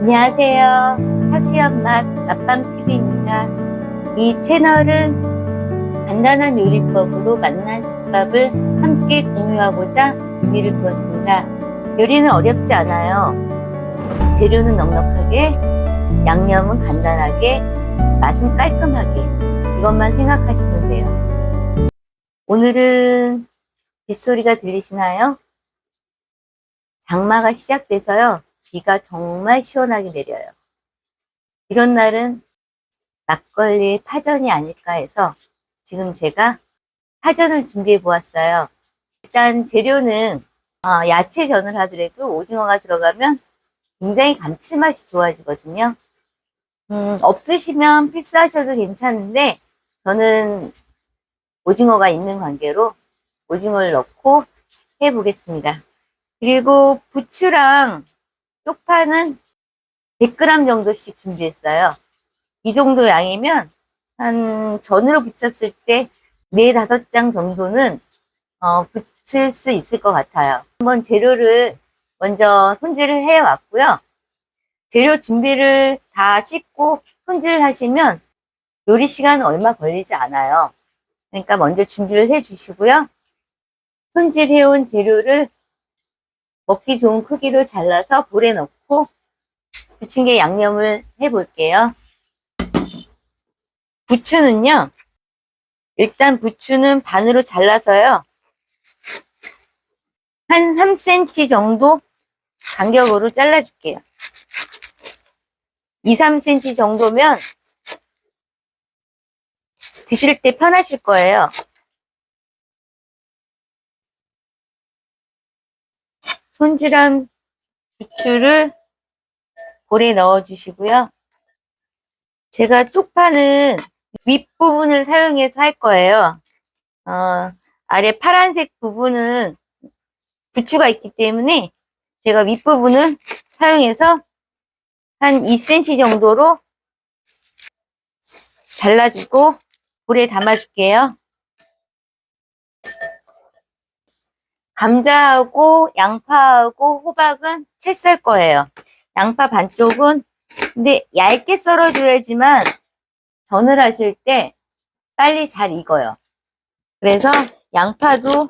안녕하세요. 사수연 맛 맛밤TV입니다. 이 채널은 간단한 요리법으로 맛난 집밥을 함께 공유하고자 의미를 두었습니다. 요리는 어렵지 않아요. 재료는 넉넉하게, 양념은 간단하게, 맛은 깔끔하게. 이것만 생각하시면 돼요. 오늘은 빗소리가 들리시나요? 장마가 시작돼서요. 비가 정말 시원하게 내려요. 이런 날은 막걸리의 파전이 아닐까 해서 지금 제가 파전을 준비해 보았어요. 일단 재료는 어, 야채전을 하더라도 오징어가 들어가면 굉장히 감칠맛이 좋아지거든요. 음, 없으시면 패스하셔도 괜찮은데 저는 오징어가 있는 관계로 오징어를 넣고 해보겠습니다. 그리고 부추랑 쪽파는 100g 정도씩 준비했어요. 이 정도 양이면 한 전으로 부쳤을 때 4, 5장 정도는 어, 부칠 수 있을 것 같아요. 한번 재료를 먼저 손질을 해 왔고요. 재료 준비를 다 씻고 손질을 하시면 요리 시간은 얼마 걸리지 않아요. 그러니까 먼저 준비를 해 주시고요. 손질해온 재료를 먹기 좋은 크기로 잘라서 볼에 넣고 부침개 양념을 해볼게요. 부추는요, 일단 부추는 반으로 잘라서요, 한 3cm 정도 간격으로 잘라줄게요. 2, 3cm 정도면 드실 때 편하실 거예요. 손질한 부추를 볼에 넣어 주시고요. 제가 쪽파는 윗부분을 사용해서 할 거예요. 어, 아래 파란색 부분은 부추가 있기 때문에 제가 윗부분을 사용해서 한 2cm 정도로 잘라주고 볼에 담아줄게요. 감자하고 양파하고 호박은 채 썰 거예요. 양파 반쪽은 근데 얇게 썰어줘야지만 전을 하실 때 빨리 잘 익어요. 그래서 양파도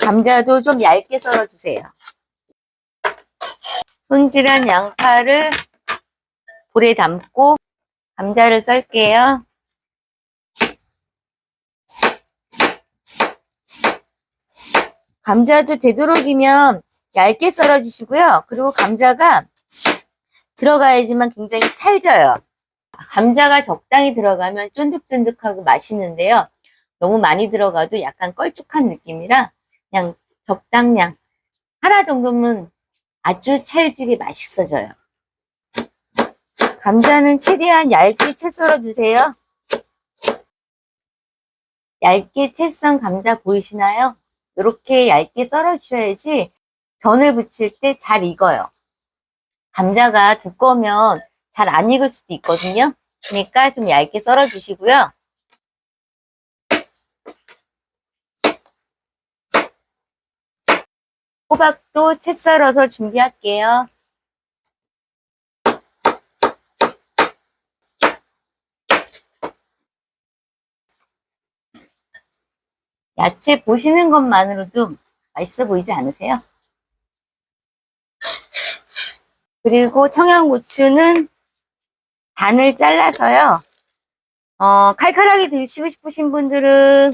감자도 좀 얇게 썰어주세요. 손질한 양파를 볼에 담고 감자를 썰게요. 감자도 되도록이면 얇게 썰어주시고요. 그리고 감자가 들어가야지만 굉장히 찰져요. 감자가 적당히 들어가면 쫀득쫀득하고 맛있는데요. 너무 많이 들어가도 약간 껄쭉한 느낌이라 그냥 적당량 하나 정도면 아주 찰지게 맛있어져요. 감자는 최대한 얇게 채 썰어 주세요. 얇게 채 썬 감자 보이시나요? 이렇게 얇게 썰어주셔야지 전을 부칠 때 잘 익어요. 감자가 두꺼우면 잘 안 익을 수도 있거든요. 그러니까 좀 얇게 썰어주시고요. 호박도 채 썰어서 준비할게요. 야채 보시는 것만으로도 맛있어 보이지 않으세요? 그리고 청양고추는 반을 잘라서요. 어, 칼칼하게 드시고 싶으신 분들은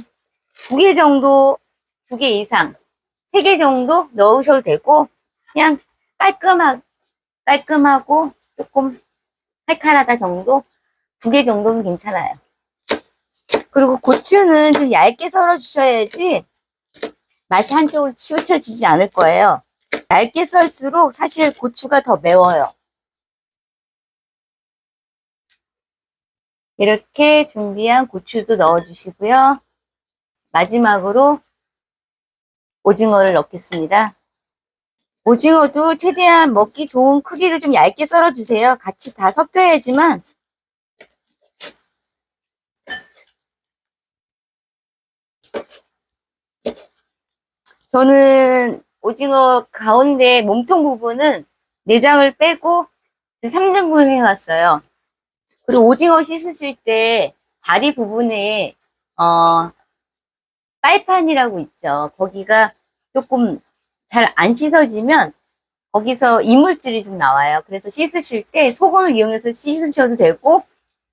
두 개 정도, 두 개 이상, 세 개 정도 넣으셔도 되고, 그냥 깔끔하, 깔끔하고 조금 칼칼하다 정도, 두 개 정도면 괜찮아요. 그리고 고추는 좀 얇게 썰어 주셔야지 맛이 한쪽으로 치우쳐지지 않을 거예요. 얇게 썰수록 사실 고추가 더 매워요. 이렇게 준비한 고추도 넣어주시고요. 마지막으로 오징어를 넣겠습니다. 오징어도 최대한 먹기 좋은 크기를 좀 얇게 썰어주세요. 같이 다 섞여야지만 저는 오징어 가운데 몸통 부분은 내장을 빼고 지금 3등분을 해왔어요. 그리고 오징어 씻으실 때 다리 부분에 어 빨판이라고 있죠. 거기가 조금 잘 안 씻어지면 거기서 이물질이 좀 나와요. 그래서 씻으실 때 소금을 이용해서 씻으셔도 되고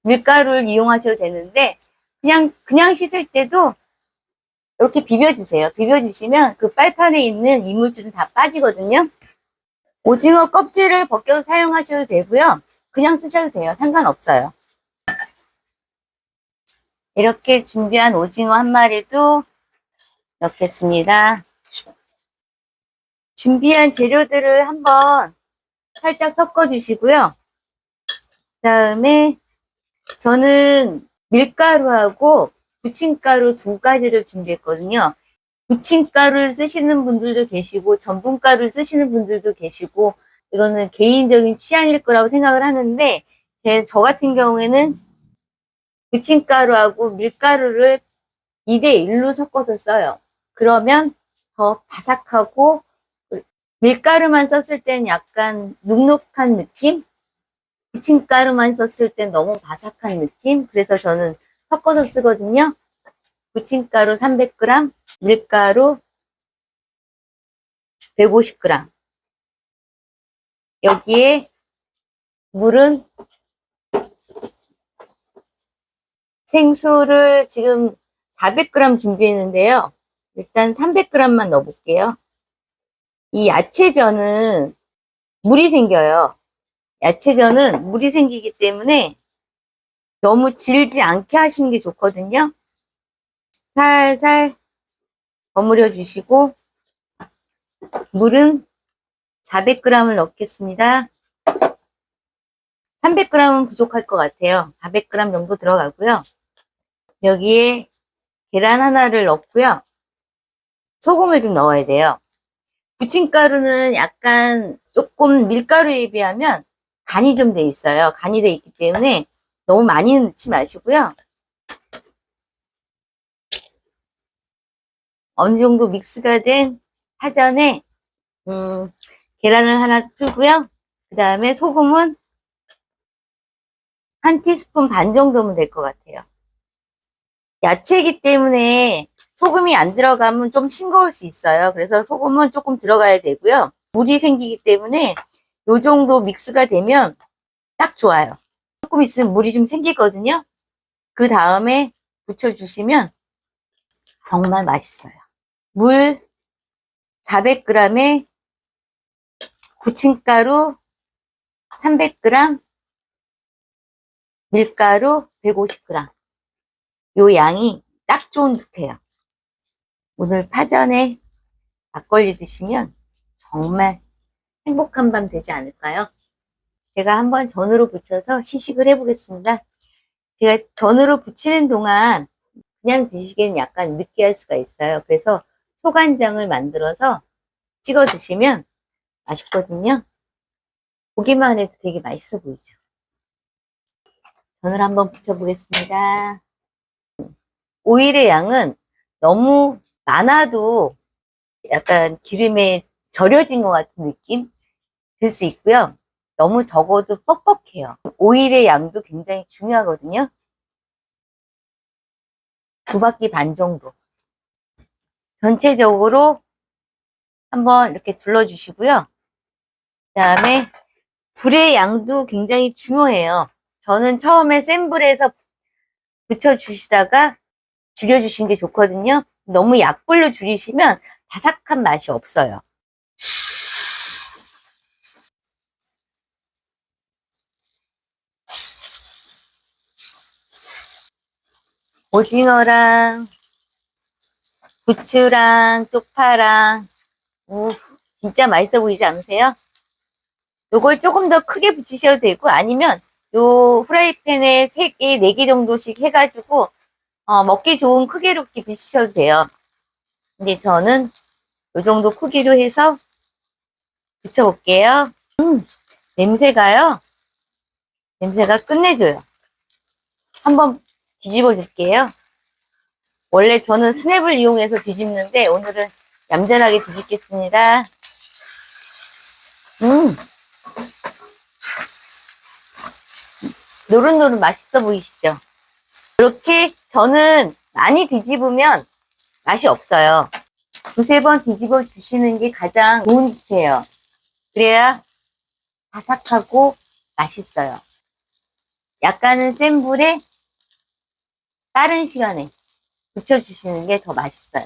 밀가루를 이용하셔도 되는데 그냥 그냥 씻을 때도 이렇게 비벼주세요. 비벼주시면 그 빨판에 있는 이물질은 다 빠지거든요. 오징어 껍질을 벗겨서 사용하셔도 되고요. 그냥 쓰셔도 돼요. 상관없어요. 이렇게 준비한 오징어 한 마리도 넣겠습니다. 준비한 재료들을 한번 살짝 섞어 주시고요. 그 다음에 저는 밀가루하고 부침가루 두 가지를 준비했거든요. 부침가루를 쓰시는 분들도 계시고 전분가루를 쓰시는 분들도 계시고 이거는 개인적인 취향일 거라고 생각을 하는데 제 저 같은 경우에는 부침가루하고 밀가루를 2대 1로 섞어서 써요. 그러면 더 바삭하고 밀가루만 썼을 땐 약간 눅눅한 느낌? 부침가루만 썼을 땐 너무 바삭한 느낌? 그래서 저는 섞어서 쓰거든요. 부침가루 300g, 밀가루 150g. 여기에 물은 생수를 지금 400g 준비했는데요. 일단 300g만 넣어볼게요. 이 야채전은 물이 생겨요. 야채전은 물이 생기기 때문에 너무 질지 않게 하시는 게 좋거든요. 살살 버무려 주시고 물은 400g을 넣겠습니다. 300g은 부족할 것 같아요. 400g 정도 들어가고요. 여기에 계란 하나를 넣고요. 소금을 좀 넣어야 돼요. 부침가루는 약간 조금 밀가루에 비하면 간이 좀 돼 있어요. 간이 돼 있기 때문에 너무 많이 넣지 마시고요. 어느 정도 믹스가 된 파전에 음, 계란을 하나 풀고요. 그 다음에 소금은 한 티스푼 반 정도면 될 것 같아요. 야채이기 때문에 소금이 안 들어가면 좀 싱거울 수 있어요. 그래서 소금은 조금 들어가야 되고요. 물이 생기기 때문에 요 정도 믹스가 되면 딱 좋아요. 조금 있으면 물이 좀 생기거든요. 그 다음에 부쳐주시면 정말 맛있어요. 물 400g에 부침가루 300g, 밀가루 150g. 요 양이 딱 좋은 듯해요. 오늘 파전에 막걸리 드시면 정말 행복한 밤 되지 않을까요? 제가 한번 전으로 붙여서 시식을 해보겠습니다. 제가 전으로 붙이는 동안 그냥 드시기엔 약간 느끼할 수가 있어요. 그래서 소간장을 만들어서 찍어 드시면 맛있거든요. 보기만 해도 되게 맛있어 보이죠. 전을 한번 붙여보겠습니다. 오일의 양은 너무 많아도 약간 기름에 절여진 것 같은 느낌 들 수 있고요. 너무 적어도 뻑뻑해요. 오일의 양도 굉장히 중요하거든요. 두 바퀴 반 정도. 전체적으로 한번 이렇게 둘러주시고요. 그 다음에 불의 양도 굉장히 중요해요. 저는 처음에 센 불에서 붙여주시다가 줄여주신 게 좋거든요. 너무 약불로 줄이시면 바삭한 맛이 없어요. 오징어랑 부추랑 쪽파랑 오, 진짜 맛있어 보이지 않으세요? 요걸 조금 더 크게 붙이셔도 되고 아니면 요 프라이팬에 3개, 4개 정도씩 해가지고 어, 먹기 좋은 크기로 붙이셔도 돼요. 근데 저는 요 정도 크기로 해서 붙여볼게요. 음, 냄새가요. 냄새가 끝내줘요. 한번 뒤집어 줄게요. 원래 저는 스냅을 이용해서 뒤집는데 오늘은 얌전하게 뒤집겠습니다. 음. 노릇노릇 맛있어 보이시죠? 이렇게 저는 많이 뒤집으면 맛이 없어요. 두세 번 뒤집어 주시는 게 가장 좋은 기세예요. 그래야 바삭하고 맛있어요. 약간은 센 불에 빠른 시간에 붙여주시는 게 더 맛있어요.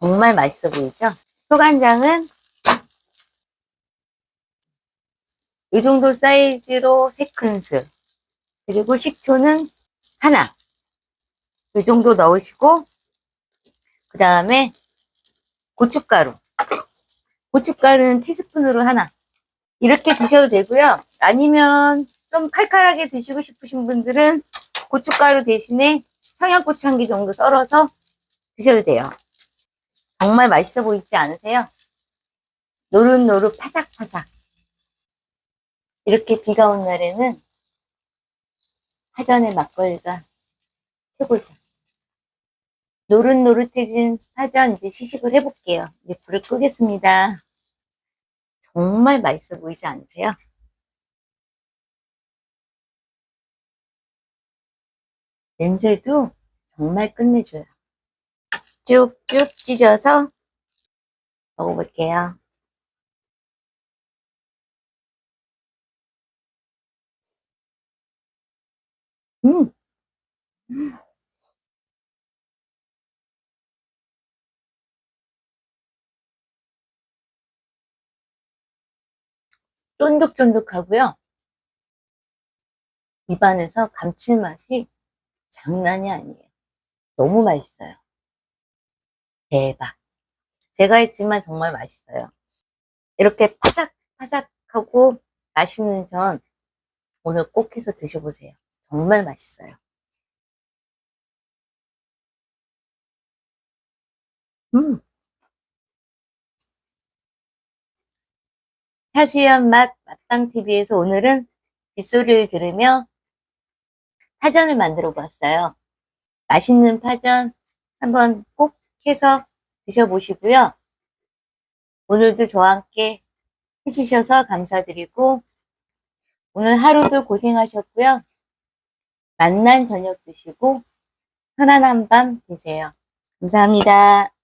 정말 맛있어 보이죠? 소간장은 이 정도 사이즈로 3큰술 그리고 식초는 하나 이 정도 넣으시고 그 다음에 고춧가루 고춧가루는 티스푼으로 하나 이렇게 드셔도 되고요 아니면 좀 칼칼하게 드시고 싶으신 분들은 고춧가루 대신에 청양고추 한 개 정도 썰어서 드셔도 돼요 정말 맛있어 보이지 않으세요? 노릇노릇 파삭파삭 이렇게 비가 온 날에는 파전의 막걸리가 최고죠. 노릇노릇해진 파전 이제 시식을 해볼게요. 이제 불을 끄겠습니다. 정말 맛있어 보이지 않으세요? 냄새도 정말 끝내줘요. 쭉쭉 찢어서 먹어볼게요. 음. 쫀득쫀득하고요. 입안에서 감칠맛이 장난이 아니에요. 너무 맛있어요. 대박. 제가 했지만 정말 맛있어요. 이렇게 파삭파삭하고 맛있는 전 오늘 꼭 해서 드셔보세요. 정말 맛있어요. 음. 자세한 맛 맛방TV에서 오늘은 빗소리를 들으며 파전을 만들어 보았어요. 맛있는 파전 한번 꼭 해서 드셔보시고요. 오늘도 저와 함께 해주셔서 감사드리고 오늘 하루도 고생하셨고요. 만난 저녁 드시고 편안한 밤 되세요. 감사합니다.